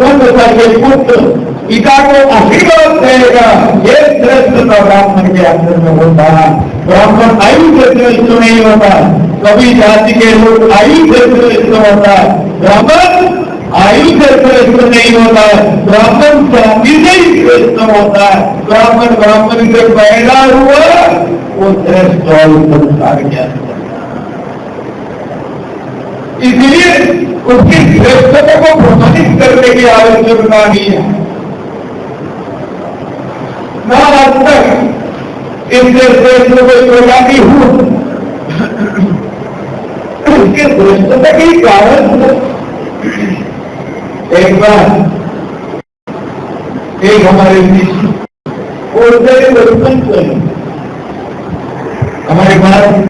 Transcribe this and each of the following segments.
का ये पुत्र पिता को आशीर्वाद देगा ये श्रेष्ठता ब्राह्मण के अंदर में होता है ब्राह्मण आई से श्रेष्ठ नहीं होता कभी जाति के लोग आई से श्रेष्ठ होता है ब्राह्मण आई से श्रेष्ठ नहीं होता ब्राह्मण जाति से ही श्रेष्ठ होता है ब्राह्मण ब्राह्मण से पैदा हुआ वो श्रेष्ठ और संस्कार के अंदर इसलिए उसकी श्रेष्ठता को प्रमाणित करने की आवश्यकता नहीं है ना आज तक इससे श्रेष्ठ कोई प्रजाति हूँ उसके श्रेष्ठता के कारण एक बार एक हमारे बीच बोलते दर्शन करें हमारे पास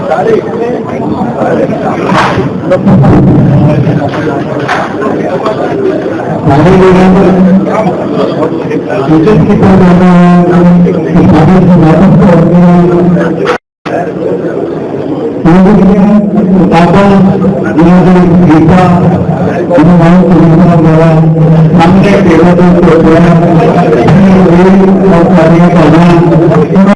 सारे लोगों को सूचक की तरह जाना है कि सारे की वापस को अपने किताबों जिन्होंने गीता जिन्होंने सुविधा द्वारा हमने केवल को ਕੋਈ ਨੌਕਰੀਆਂ ਕਰਨਾ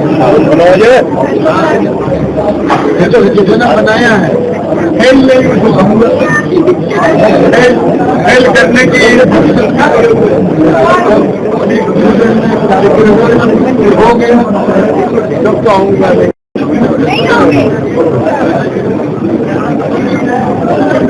ये तो कितना बनाया है हेल हेल हेल करने की हो गया जब तो आऊंगा ठीक है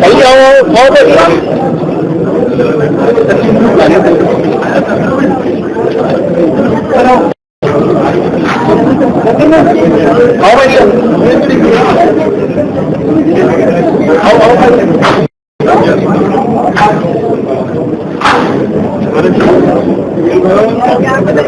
没有我的地方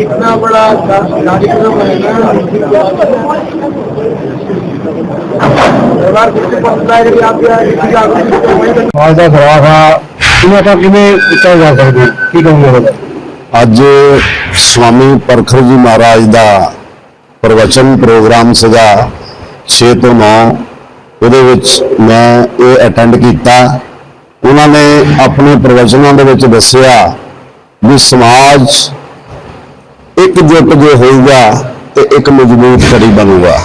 इतना बड़ा कार्यक्रम है ना ਸਮਾਜ ਦਾ ਖਰਾਖਾ ਇਹਨਾਂ ਦਾ ਕਿਵੇਂ ਕੀਤਾ ਜਾ ਸਕਦਾ? ਕੀ ਕਹੋਗੇ ਅੱਜ ਸਵਾਮੀ ਪਰਖਰ ਜੀ ਮਹਾਰਾਜ ਦਾ ਪ੍ਰਵਚਨ ਪ੍ਰੋਗਰਾਮ ਸੀਗਾ 6 ਤੋਂ 9 ਉਹਦੇ ਵਿੱਚ ਮੈਂ ਇਹ ਅਟੈਂਡ ਕੀਤਾ। ਉਹਨਾਂ ਨੇ ਆਪਣੇ ਪ੍ਰਵਚਨਾਂ ਦੇ ਵਿੱਚ ਦੱਸਿਆ ਵੀ ਸਮਾਜ ਇੱਕ ਜੁੱਟ ਜੇ ਹੋਊਗਾ ਤੇ ਇੱਕ ਮਜ਼ਬੂਤ ਕੜੀ ਬਣੂਗਾ।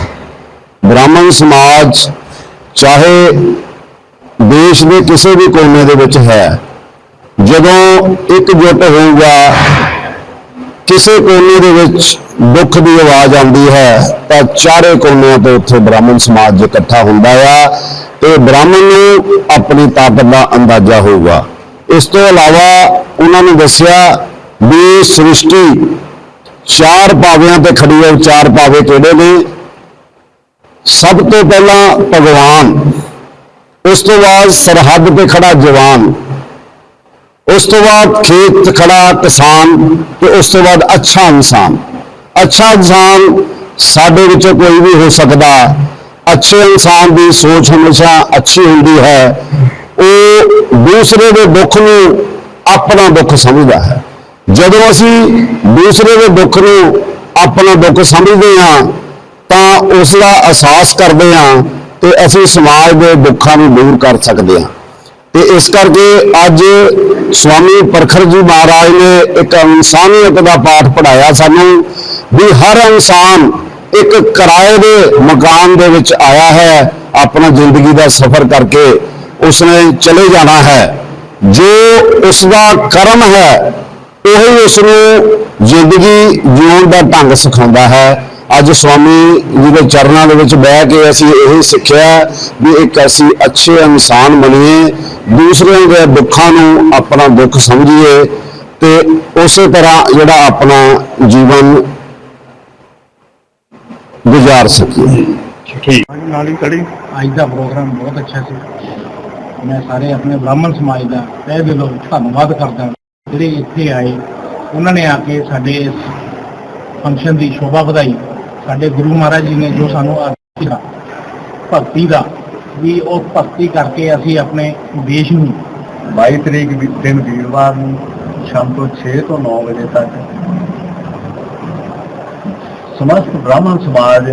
ਬ੍ਰਾਹਮਣ ਸਮਾਜ, ਚਾਹੇ ਦੇਸ਼ ਦੇ ਕਿਸੇ ਵੀ ਕੋਨੇ ਦੇ ਵਿੱਚ ਹੈ, ਜਦੋਂ ਇੱਕ ਇਕਜੁੱਟ ਹੋਊਗਾ, ਕਿਸੇ ਕੋਨੇ ਦੇ ਵਿੱਚ ਦੁੱਖ ਦੀ ਆਵਾਜ਼ ਆਉਂਦੀ ਹੈ, ਤਾਂ ਚਾਰੇ ਕੋਨਿਆਂ ਤੋਂ ਉੱਥੇ ਬ੍ਰਾਹਮਣ ਸਮਾਜ ਇਕੱਠਾ ਹੁੰਦਾ ਆ। ਤੇ ਬ੍ਰਾਹਮਣ ਨੂੰ ਆਪਣੀ ਤਾਕਤ ਦਾ ਅੰਦਾਜ਼ਾ ਹੋਊਗਾ। ਇਸ ਤੋਂ ਇਲਾਵਾ ਉਹਨਾਂ ਨੇ ਦੱਸਿਆ ਵੀ ਸ੍ਰਿਸ਼ਟੀ ਚਾਰ ਪਾਵਿਆਂ ਤੇ ਖੜੀ ਹੈ ਚਾਰ ਪਾਵੇ ਕਿਹੜੇ ਨੇ? ਸਭ ਤੋਂ ਪਹਿਲਾਂ ਭਗਵਾਨ, ਉਸ ਤੋਂ ਬਾਅਦ ਸਰਹੱਦ ਤੇ ਖੜਾ ਜਵਾਨ, ਉਸ ਤੋਂ ਬਾਅਦ ਖੇਤ ਖੜਾ ਕਿਸਾਨ ਤੇ ਉਸ ਤੋਂ ਬਾਅਦ ਅੱਛਾ ਇਨਸਾਨ। ਅੱਛਾ ਇਨਸਾਨ ਸਾਡੇ ਵਿੱਚੋਂ ਕੋਈ ਵੀ ਹੋ ਸਕਦਾ ਅੱਛੇ ਇਨਸਾਨ ਦੀ ਸੋਚ ਹਮੇਸ਼ਾ ਅੱਛੀ ਹੁੰਦੀ ਹੈ। ਉਹ ਦੂਸਰੇ ਦੇ ਦੁੱਖ ਨੂੰ ਆਪਣਾ ਦੁੱਖ ਸਮਝਦਾ ਹੈ। ਜਦੋਂ ਅਸੀਂ ਦੂਸਰੇ ਦੇ ਦੁੱਖ ਨੂੰ ਆਪਣਾ ਦੁੱਖ ਸਮਝਦੇ ਹਾਂ ਤਾਂ ਉਸ ਦਾ ਅਹਿਸਾਸ ਕਰਦੇ ਹਾਂ ਤੇ ਅਸੀਂ ਸਮਾਜ ਦੇ ਦੁੱਖਾਂ ਨੂੰ ਦੂਰ ਕਰ ਸਕਦੇ ਹਾਂ। ਤੇ ਇਸ ਕਰਕੇ ਅੱਜ ਸਵਾਮੀ ਪਰਖਰ ਜੀ ਮਹਾਰਾਜ ਨੇ ਇੱਕ ਇਨਸਾਨੀਅਤ ਦਾ ਪਾਠ ਪੜਾਇਆ ਸਾਨੂੰ ਵੀ ਹਰ ਇਨਸਾਨ ਇੱਕ ਕਿਰਾਏ ਦੇ ਮਕਾਨ ਦੇ ਵਿੱਚ ਆਇਆ ਹੈ, ਆਪਣਾ ਜ਼ਿੰਦਗੀ ਦਾ ਸਫ਼ਰ ਕਰਕੇ ਉਸਨੇ ਚਲੇ ਜਾਣਾ ਹੈ। ਜੋ ਉਸ ਦਾ ਕਰਮ ਹੈ, ਉਹੀ ਉਸ ਨੂੰ ਜ਼ਿੰਦਗੀ ਜਿਉਣ ਦਾ ਢੰਗ ਸਿਖਾਉਂਦਾ ਹੈ। ਅੱਜ ਸਵਾਮੀ ਜੀ ਦੇ ਚਰਨਾਂ ਦੇ ਵਿੱਚ ਬਹਿ ਕੇ ਅਸੀਂ ਇਹ ਸਿੱਖਿਆ ਵੀ ਇੱਕ ਅਸੀਂ ਅੱਛੇ ਇਨਸਾਨ ਬਣੀਏ ਦੂਸਰਿਆਂ ਦੇ ਦੁੱਖਾਂ ਨੂੰ ਆਪਣਾ ਦੁੱਖ ਸਮਝੀਏ ਤੇ ਉਸੇ ਤਰ੍ਹਾਂ ਜਿਹੜਾ ਆਪਣਾ ਜੀਵਨ ਗੁਜ਼ਾਰ ਸਕੀਏ। ਅੱਜ ਦਾ ਪ੍ਰੋਗਰਾਮ ਬਹੁਤ ਅੱਛਾ ਸੀ। ਮੈਂ ਸਾਰੇ ਆਪਣੇ ਬ੍ਰਾਹਮਣ ਸਮਾਜ ਦਾ ਤਹਿ ਦਿਲੋਂ ਧੰਨਵਾਦ ਕਰਦਾ ਜਿਹੜੇ ਇੱਥੇ ਆਏ ਉਹਨਾਂ ਨੇ ਆ ਕੇ ਸਾਡੇ ਇਸ ਫੰਕਸ਼ਨ ਦੀ ਸ਼ੋਭਾ ਵਧਾਈ। ਸਾਡੇ ਗੁਰੂ ਮਹਾਰਾਜ ਜੀ ਨੇ ਜੋ ਸਾਨੂੰ ਆਦਿ ਦਿੱਤਾ ਭਗਤੀ ਦਾ, ਵੀ ਉਹ ਭਗਤੀ ਕਰਕੇ ਅਸੀਂ ਆਪਣੇ ਦੇਸ਼ ਨੂੰ 22 ਤਰੀਕ ਦਿਨ ਵੀਰਵਾਰ ਨੂੰ ਸ਼ਾਮ ਤੋਂ 6 ਤੋਂ 9 ਵਜੇ ਤੱਕ ਸਮਸਤ ਬ੍ਰਾਹਮਣ ਸਮਾਜ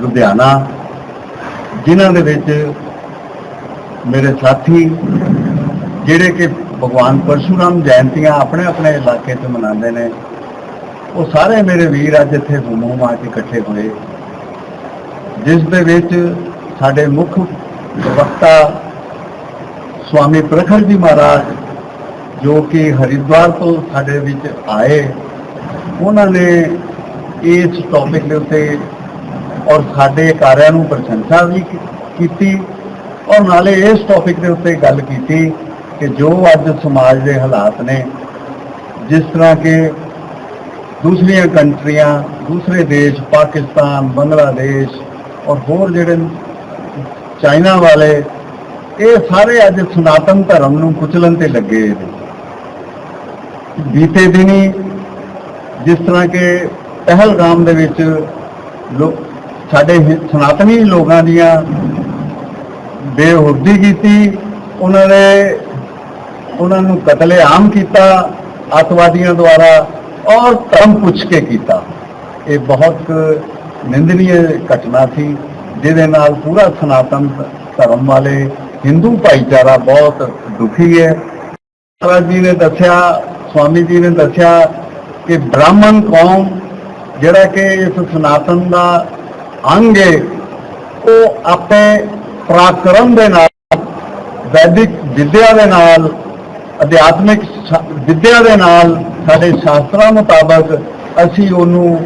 ਲੁਧਿਆਣਾ, ਜਿਨ੍ਹਾਂ ਦੇ ਵਿੱਚ ਮੇਰੇ ਸਾਥੀ ਜਿਹੜੇ ਕਿ ਭਗਵਾਨ ਪਰਸ਼ੂਰਾਮ ਜਯੰਤੀਆਂ ਆਪਣੇ ਆਪਣੇ ਇਲਾਕੇ 'ਚ ਮਨਾਉਂਦੇ ਨੇ ਉਹ ਸਾਰੇ ਮੇਰੇ ਵੀਰ ਅੱਜ ਇੱਥੇ ਹੁਮੂਮ ਆ ਕੇ ਇਕੱਠੇ ਹੋਏ। ਜਿਸ ਦੇ ਵਿੱਚ ਸਾਡੇ ਮੁੱਖ ਵਕਤਾ ਸਵਾਮੀ ਪ੍ਰਖਰ ਜੀ ਮਹਾਰਾਜ, ਜੋ ਕਿ ਹਰਿਦੁਆਰ ਤੋਂ ਸਾਡੇ ਵਿੱਚ ਆਏ, ਉਹਨਾਂ ਨੇ ਇਸ ਟੌਪਿਕ ਦੇ ਉੱਤੇ ਔਰ ਸਾਡੇ ਕਾਰਿਆਂ ਨੂੰ ਪ੍ਰਸ਼ੰਸਾ ਵੀ ਕੀਤੀ ਔਰ ਨਾਲੇ ਇਸ ਟੌਪਿਕ ਦੇ ਉੱਤੇ ਗੱਲ ਕੀਤੀ ਕਿ ਜੋ ਅੱਜ ਸਮਾਜ ਦੇ ਹਾਲਾਤ ਨੇ, ਜਿਸ ਤਰ੍ਹਾਂ ਕਿ ਦੂਸਰੀਆਂ ਕੰਟਰੀਆਂ, ਦੂਸਰੇ ਦੇਸ਼, ਪਾਕਿਸਤਾਨ, ਬੰਗਲਾਦੇਸ਼ ਔਰ ਹੋਰ ਜਿਹੜੇ ਚਾਈਨਾ ਵਾਲੇ, ਇਹ ਸਾਰੇ ਅੱਜ ਸਨਾਤਨ ਧਰਮ ਨੂੰ ਕੁਚਲਣ ਤੇ ਲੱਗੇ ਨੇ। ਬੀਤੇ ਦਿਨੀ ਜਿਸ ਤਰ੍ਹਾਂ ਕਿ ਪਹਿਲਗਾਮ ਦੇ ਵਿੱਚ ਲੋ, ਸਾਡੇ ਸਨਾਤਨੀ ਲੋਕਾਂ ਦੀਆਂ ਬੇਹੁਰਦੀ ਕੀਤੀ, ਉਹਨਾਂ ਨੇ, ਉਹਨਾਂ ਨੂੰ ਕਤਲੇਆਮ ਕੀਤਾ, ਅੱਤਵਾਦੀਆਂ ਦੁਆਰਾ ਔਰ ਧਰਮ ਪੁੱਛ ਕੇ ਕੀਤਾ। ਇਹ ਬਹੁਤ ਨਿੰਦਨੀय ਘਟਨਾ ਸੀ। ਜਿਹਦੇ ਨਾਲ ਪੂਰਾ ਸਨਾਤਨ ਧਰਮ ਵਾਲੇ ਹਿੰਦੂ ਭਾਈਚਾਰਾ ਬਹੁਤ ਦੁਖੀ ਹੈ। ਮਹਾਰਾਜ ਜੀ ਨੇ ਦੱਸਿਆ, ਸਵਾਮੀ ਜੀ ਨੇ ਦੱਸਿਆ ਕਿ ਬ੍ਰਾਹਮਣ ਕੌਮ ਜਿਹੜਾ ਕਿ ਇਸ ਸਨਾਤਨ ਦਾ ਅੰਗ ਹੈ, ਉਹ ਆਪਣੇ ਪਰਾਕਰਮ ਦੇ ਨਾਲ, ਵੈਦਿਕ ਵਿਦਿਆ ਦੇ ਨਾਲ, ਅਧਿਆਤਮਿਕ ਸ਼ਾ- ਵਿਦਿਆ ਦੇ ਨਾਲ ਸਾਡੇ ਸ਼ਾਸਤਰਾਂ ਮੁਤਾਬਕ ਅਸੀਂ ਉਹਨੂੰ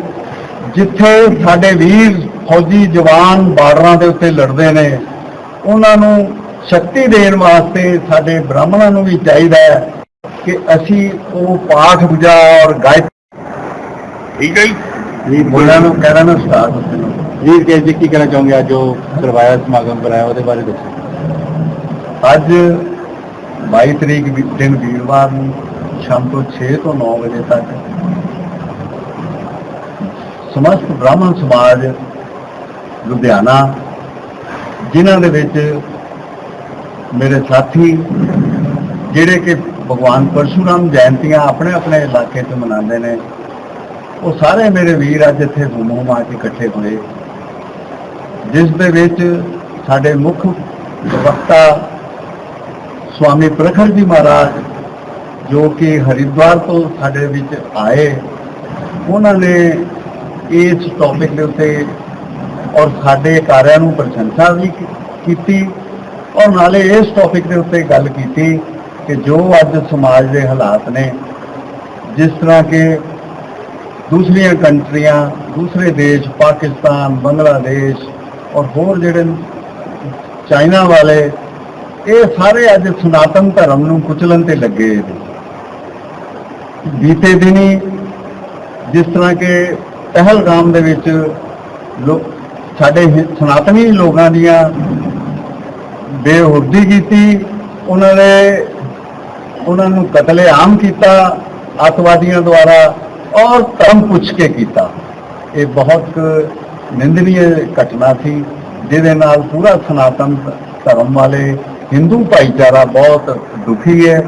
ਜਿੱਥੇ ਸਾਡੇ ਵੀਰ ਫੌਜੀ ਜਵਾਨ ਬਾਰਡਰਾਂ ਦੇ ਉੱਤੇ ਲੜਦੇ ਨੇ ਉਹਨਾਂ ਨੂੰ ਸ਼ਕਤੀ ਦੇਣ ਵਾਸਤੇ ਸਾਡੇ ਬ੍ਰਾਹਮਣਾਂ ਨੂੰ ਵੀ ਚਾਹੀਦਾ ਹੈ ਕਿ ਅਸੀਂ ਉਹ ਪਾਠ ਪੂਜਾ ਔਰ ਗਾਇਤ ਠੀਕ ਹੈ ਜੀ। ਬੋਲਾਂ ਨੂੰ ਕਹਿਣਾ ਨਾ ਸਟਾਰਟ ਜੀ ਕੇ ਜੀ ਕੀ ਕਹਿਣਾ ਚਾਹੋਗੇ ਅੱਜ ਜੋ ਕਰਵਾਇਆ ਸਮਾਗਮ ਕਰਾਇਆ ਉਹਦੇ ਬਾਰੇ ਦੱਸੋ। ਅੱਜ 22 ਤਰੀਕ ਦਿਨ ਵੀਰਵਾਰ ਨੂੰ ਸ਼ਾਮ ਤੋਂ 6 ਤੋਂ 9 ਵਜੇ ਤੱਕ। ਸਮਸਤ ਬ੍ਰਾਹਮਣ ਸਮਾਜ, ਲੁਧਿਆਣਾ, ਜਿਨ੍ਹਾਂ ਦੇ ਵਿੱਚ ਮੇਰੇ ਸਾਥੀ, ਜਿਹੜੇ ਕਿ ਭਗਵਾਨ ਪਰਸ਼ੂਰਾਮ ਜਯੰਤੀਆਂ ਆਪਣੇ ਆਪਣੇ ਇਲਾਕੇ 'ਚ ਮਨਾਉਂਦੇ ਨੇ, ਉਹ ਸਾਰੇ ਮੇਰੇ ਵੀਰ ਅੱਜ ਇੱਥੇ ਹੁਮਹੁਮ ਆ ਕੇ ਇਕੱਠੇ ਹੋਏ। ਜਿਸ ਦੇ ਵਿੱਚ ਸਾਡੇ ਮੁੱਖ ਵਕਤਾ ਸਵਾਮੀ ਪ੍ਰਖਰ ਜੀ ਮਹਾਰਾਜ ਜੋ ਕਿ ਹਰਿਦੁਆਰ ਤੋਂ ਸਾਡੇ ਵਿੱਚ ਆਏ, ਉਹਨਾਂ ਨੇ ਇਸ ਟੌਪਿਕ ਦੇ ਉੱਤੇ ਔਰ ਸਾਡੇ ਕਾਰਿਆਂ ਨੂੰ ਪ੍ਰਸ਼ੰਸਾ ਵੀ ਕੀਤੀ ਔਰ ਨਾਲੇ ਇਸ ਟੌਪਿਕ ਦੇ ਉੱਤੇ ਗੱਲ ਕੀਤੀ ਕਿ ਜੋ ਅੱਜ ਸਮਾਜ ਦੇ ਹਾਲਾਤ ਨੇ, ਜਿਸ ਤਰ੍ਹਾਂ ਕਿ ਦੂਸਰੀਆਂ ਕੰਟਰੀਆਂ, ਦੂਸਰੇ ਦੇਸ਼, ਪਾਕਿਸਤਾਨ, ਬੰਗਲਾਦੇਸ਼ ਔਰ ਹੋਰ ਜਿਹੜੇ ਚਾਈਨਾ ਵਾਲੇ, ਇਹ ਸਾਰੇ ਅੱਜ ਸਨਾਤਨ ਧਰਮ ਨੂੰ ਕੁਚਲਣ ਤੇ ਲੱਗੇ ਨੇ। ਬੀਤੇ ਦਿਨੀ ਜਿਸ ਤਰ੍ਹਾਂ ਕਿ ਪਹਿਲਗਾਮ ਦੇ ਵਿੱਚ ਲੋਕ ਸਾਡੇ ਸਨਾਤਨੀ ਲੋਕਾਂ ਦੀਆਂ ਬੇਹੁਰਦੀ ਕੀਤੀ, ਉਹਨਾਂ ਨੇ ਉਹਨਾਂ ਨੂੰ ਕਤਲੇਆਮ ਕੀਤਾ, ਅੱਤਵਾਦੀਆਂ ਦੁਆਰਾ ਔਰ ਧਰਮ ਪੁੱਛ ਕੇ ਕੀਤਾ। ਇਹ ਬਹੁਤ ਨਿੰਦਨੀय ਘਟਨਾ ਸੀ, ਜਿਹਦੇ ਨਾਲ ਪੂਰਾ ਸਨਾਤਨ ਧਰਮ ਵਾਲੇ ਹਿੰਦੂ ਭਾਈਚਾਰਾ ਬਹੁਤ ਦੁਖੀ ਹੈ।